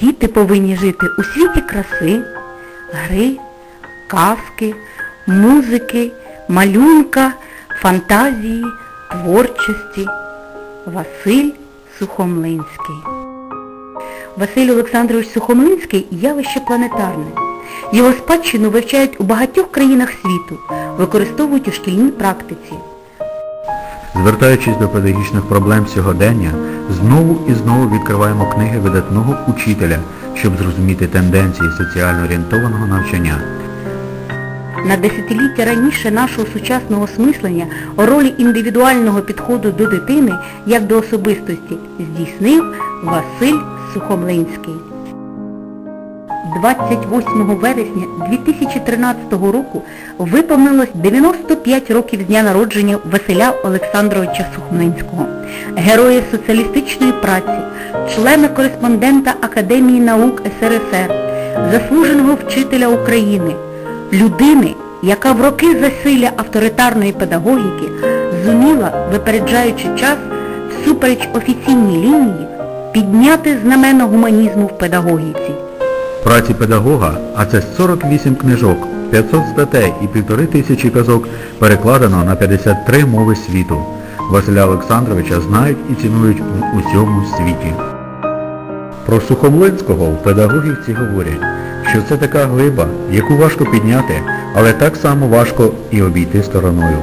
Діти повинні жити у світі краси, гри, казки, музики, малюнка, фантазії, творчості. Василь Сухомлинський Василь Олександрович Сухомлинський – явище планетарне. Його спадщину вивчають у багатьох країнах світу, використовують у шкільній практиці. Звертаючись до педагогічних проблем сьогодення, знову і знову відкриваємо книги видатного учителя, щоб зрозуміти тенденції соціально орієнтованого навчання. На десятиліття раніше нашого сучасного осмислення ролі індивідуального підходу до дитини як до особистості здійснив Василь Сухомлинський. 28 вересня 2013 року виповнилось 95 років з дня народження Василя Олександровича Сухомлинського, героя соціалістичної праці, члена кореспондента Академії наук СРСР, заслуженого вчителя України, людини, яка в роки засилля авторитарної педагогіки зуміла, випереджаючи час, всупереч офіційній лінії, підняти знамено гуманізму в педагогіці. Праці педагога, а це 48 книжок, 500 статей і півтори тисячі казок перекладено на 53 мови світу. Василя Олександровича знають і цінують в усьому світі. Про Сухомлинського в педагогівці говорять, що це така глиба, яку важко підняти, але так само важко і обійти стороною.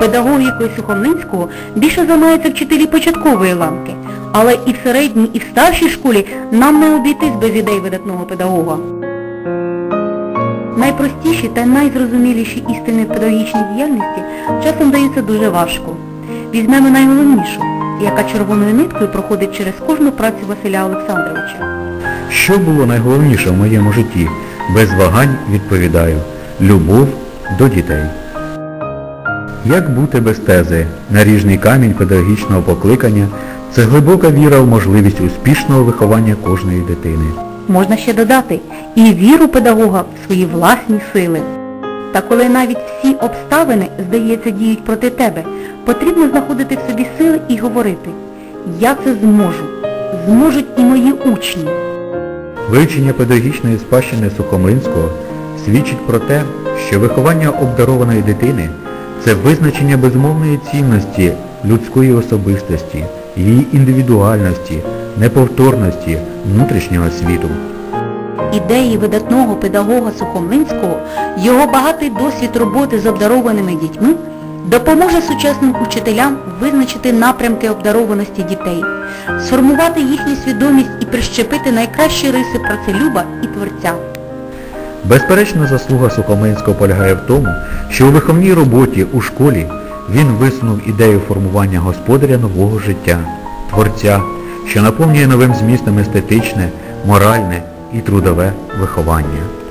Педагогікою Сухомлинського більше займаються вчителі початкової ланки, але і в середній, і в старшій школі нам не обійтись без ідей видатного педагога. Найпростіші та найзрозуміліші істини в педагогічній діяльності часом даються дуже важко. Візьмемо найголовнішу, яка червоною ниткою проходить через кожну працю Василя Олександровича. Що було найголовніше в моєму житті? Без вагань відповідаю. Любов до дітей. Як бути без тези? Наріжний камінь педагогічного покликання – це глибока віра в можливість успішного виховання кожної дитини. Можна ще додати і віру педагога в свої власні сили. Та коли навіть всі обставини, здається, діють проти тебе, потрібно знаходити в собі сили і говорити «Я це зможу, зможуть і мої учні». Вивчення педагогічної спадщини Сухомлинського свідчить про те, що виховання обдарованої дитини – це визначення безмовної цінності людської особистості, її індивідуальності, неповторності, внутрішнього світу. Ідеї видатного педагога Сухомлинського, його багатий досвід роботи з обдарованими дітьми допоможе сучасним учителям визначити напрямки обдарованості дітей, сформувати їхню свідомість і прищепити найкращі риси працелюба і творця. Безперечна заслуга Сухомлинського полягає в тому, що у виховній роботі у школі він висунув ідею формування господаря нового життя, творця, що наповнює новим змістом естетичне, моральне і трудове виховання.